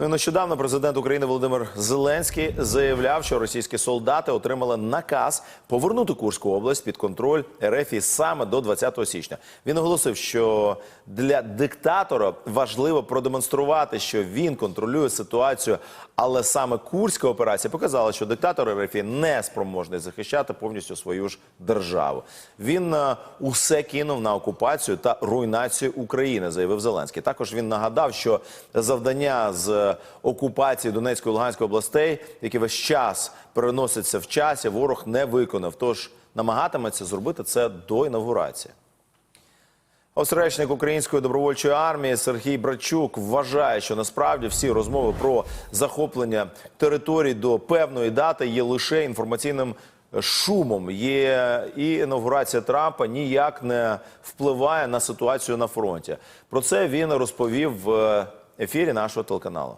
Ну, нещодавно президент України Володимир Зеленський заявляв, що російські солдати отримали наказ повернути Курську область під контроль РФ саме до 20 січня. Він оголосив, що для диктатора важливо продемонструвати, що він контролює ситуацію, але саме Курська операція показала, що диктатор РФ не спроможний захищати повністю свою ж державу. Він е, усе кинув на окупацію та руйнацію України, заявив Зеленський. Також він нагадав, що завдання з окупації Донецької і Луганської областей, які весь час переносяться в часі, ворог не виконав. Тож намагатиметься зробити це до інаугурації. Осречник української добровольчої армії Сергій Брачук вважає, що насправді всі розмови про захоплення територій до певної дати є лише інформаційним шумом. Є і інаугурація Трампа ніяк не впливає на ситуацію на фронті. Про це він розповів в ефірі нашого телеканалу.